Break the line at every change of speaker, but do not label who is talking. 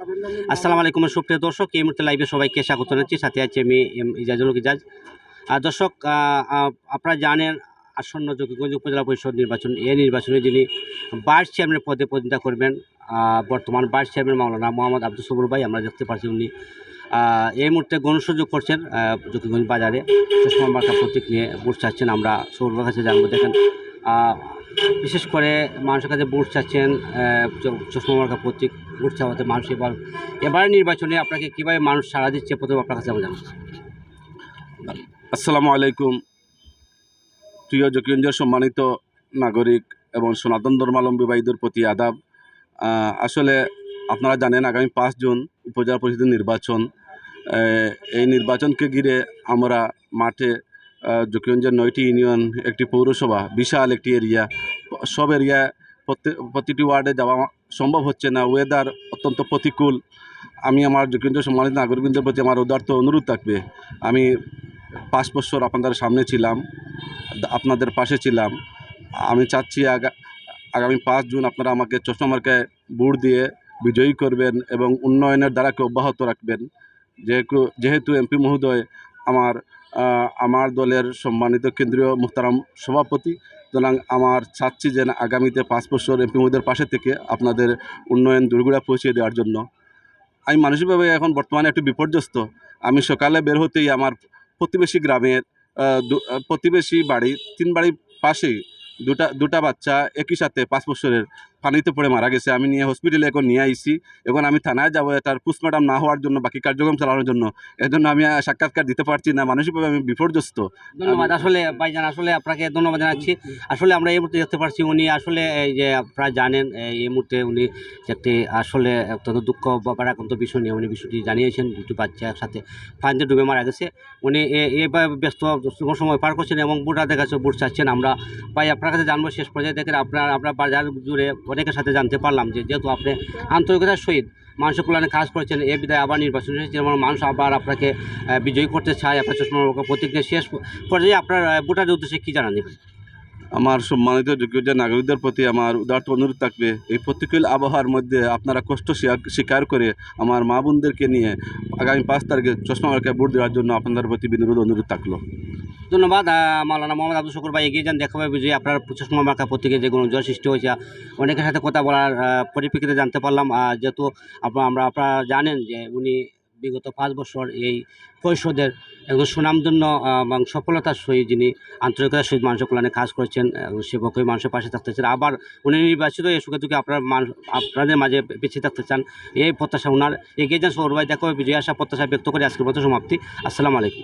আসসালামু আলাইকুম সুপ্রিয় দর্শক, এই মুহূর্তে লাইভে সবাইকে স্বাগত জানাচ্ছি। সাথে আছি আমি এম ইজাজুল ইজাজ। আর দর্শক আপনারা জানেন, আসন্ন যোগীগঞ্জ উপজেলা পরিষদ নির্বাচন এই নির্বাচনে যিনি ভাইস চেয়ারম্যানের পদে প্রতিনিধিত্ব করবেন বর্তমান ভাইস চেয়ারম্যান মাওলানা মোহাম্মদ আব্দুল সবুর ভাই, আমরা দেখতে পাচ্ছি উনি এই মুহূর্তে গণসংযোগ করছেন যোগীগঞ্জ বাজারে। চশমা মার্কা প্রতীক নিয়ে ভোট চাচ্ছেন আমরা সবুর কাছে জানব। দেখেন বিশেষ করে মানুষের কাছে ভোট চাচ্ছেন চশমা মার্কা প্রতীক, ভোট চাওয়াতে মানুষ এবার এবার নির্বাচনে আপনাকে কীভাবে মানুষ সাড়া দিচ্ছে প্রথমে আপনার কাছে আমরা জানব
আসসালামু আলাইকুম। প্রিয় জকিঞ্জর সম্মানিত নাগরিক এবং সনাতন ধর্মাবলম্বী ভাইদের প্রতি আদাব। আসলে আপনারা জানেন আগামী পাঁচ জুন উপজেলা পরিষদের নির্বাচন। এই নির্বাচনকে ঘিরে আমরা মাঠে জকিগঞ্জের নয়টি ইউনিয়ন, একটি পৌরসভা, বিশাল একটি এরিয়া। সব এরিয়া প্রতিটি ওয়ার্ডে যাওয়া সম্ভব হচ্ছে না। ওয়েদার অত্যন্ত প্রতিকূল। আমি আমার জকিগঞ্জ সম্মানিত নাগরিকদের প্রতি আমার উদার্ত অনুরোধ থাকবে। আমি পাঁচ বছর আপনাদের সামনে ছিলাম, আপনাদের পাশে ছিলাম। আমি চাচ্ছি আগা আগামী পাঁচ জুন আপনারা আমাকে চশমা মার্কায় ভোট দিয়ে বিজয়ী করবেন এবং উন্নয়নের দ্বারাকে অব্যাহত রাখবেন। যেহেতু যেহেতু এমপি মহোদয় আমার আমার দলের সম্মানিত কেন্দ্রীয় মুহতারাম সভাপতি, সুতরাং আমার চাচ্ছি যে আগামীতে পাঁচ বছর এমপি মহোদয়ের পাশে থেকে আপনাদের উন্নয়ন দুর্গুড়া পৌঁছে দেওয়ার জন্য। আমি মানসিকভাবে এখন বর্তমানে একটু বিপর্যস্ত। আমি সকালে বের হতেই আমার প্রতিবেশী গ্রামের প্রতিবেশী বাড়ি তিন বাড়ির পাশেই দুটা দুটা বাচ্চা একই সাথে পাঁচ বছরের পানিতে পড়ে মারা গেছে। আমি নিয়ে হসপিটালে এখন নিয়ে আইছি। এখন আমি থানায় যাব, তার পোস্টমর্টম না হওয়ার জন্য, বাকি কার্যক্রম চালানোর জন্য। এর জন্য আমি সাক্ষাৎকার দিতে পারছি না। মানসিকভাবে আমি বিপর্যস্ত।
ধন্যবাদ। আসলে ভাইজান, আসলে আপনাকে ধন্যবাদ জানাচ্ছি। আসলে আমরা এই মুহূর্তে দেখতে পারছি উনি আসলে এই যে আপনারা জানেন, এই মুহূর্তে উনি একটি আসলে অত্যন্ত দুঃখ বা পারাক্রান্ত বিষয় নিয়ে উনি বিষয়টি জানিয়েছেন। দুটি বাচ্চা একসাথে পানিতে ডুবে মারা গেছে। উনি এ- এইভাবে ব্যস্ত সময় পার করছেন এবং বুটাদের কাছে বুট চাচ্ছেন। আমরা ভাই, আপনার কাছে জানব, শেষ পর্যায়ে দেখেন আপনার আপনার বাজার জুড়ে অনেকের সাথে জানতে পারলাম যে যেহেতু আপনি আন্তরিকতার সহিত মানুষের কল্যাণে কাজ করেছেন এ বিদায় আবার নির্বাচন হয়েছে যেমন মানুষ আবার আপনাকে বিজয়ী করতে চায় আপনার চশমা প্রতিক্রিয়া শেষ পর্যায়ে আপনার আহ, ভোটারের উদ্দেশ্যে কী জানান দেবেন
আমার সম্মানিত যোগ্য নাগরিকদের প্রতি আমার উদার্ত অনুরোধ থাকবে এই প্রতিকূল আবহাওয়ার মধ্যে আপনারা কষ্ট স্বীকার করে আমার মা বোনদেরকে নিয়ে আগামী পাঁচ তারিখে চশমা ভোট দেওয়ার জন্য আপনাদের প্রতি বিনোদ অনুরোধ থাকল।
ধন্যবাদ। আহ, মাওলানা মোহাম্মদ আব্দুল শুকুর ভাই এগিয়ে যান দেখা পাবে যে আপনার চশমা মার্কা প্রতীকে যে কোনো জয় সৃষ্টি হয়েছে অনেকের সাথে কথা বলার পরিপ্রেক্ষিতে জানতে পারলাম। যেহেতু আমরা আপনারা জানেন যে উনি বিগত পাঁচ বছর এই পরিষদের একজন সুনামধন্য এবং সফলতার সহিত যিনি আন্তরিকতার সহিত মানুষের কল্যাণে কাজ করেছেন এবং সেবকই মানুষের পাশে থাকতে চান। আবার উনি নির্বাচিত এই সুখে দুঃখে আপনার মানুষ আপনাদের মাঝে বেঁচে থাকতে চান। এই প্রত্যাশা ওনার এগিয়ে যান সৌরভাই দেখা বিজয়। আশা প্রত্যাশা ব্যক্ত করে আজকের মতো সমাপ্তি। আসসালামু আলাইকুম।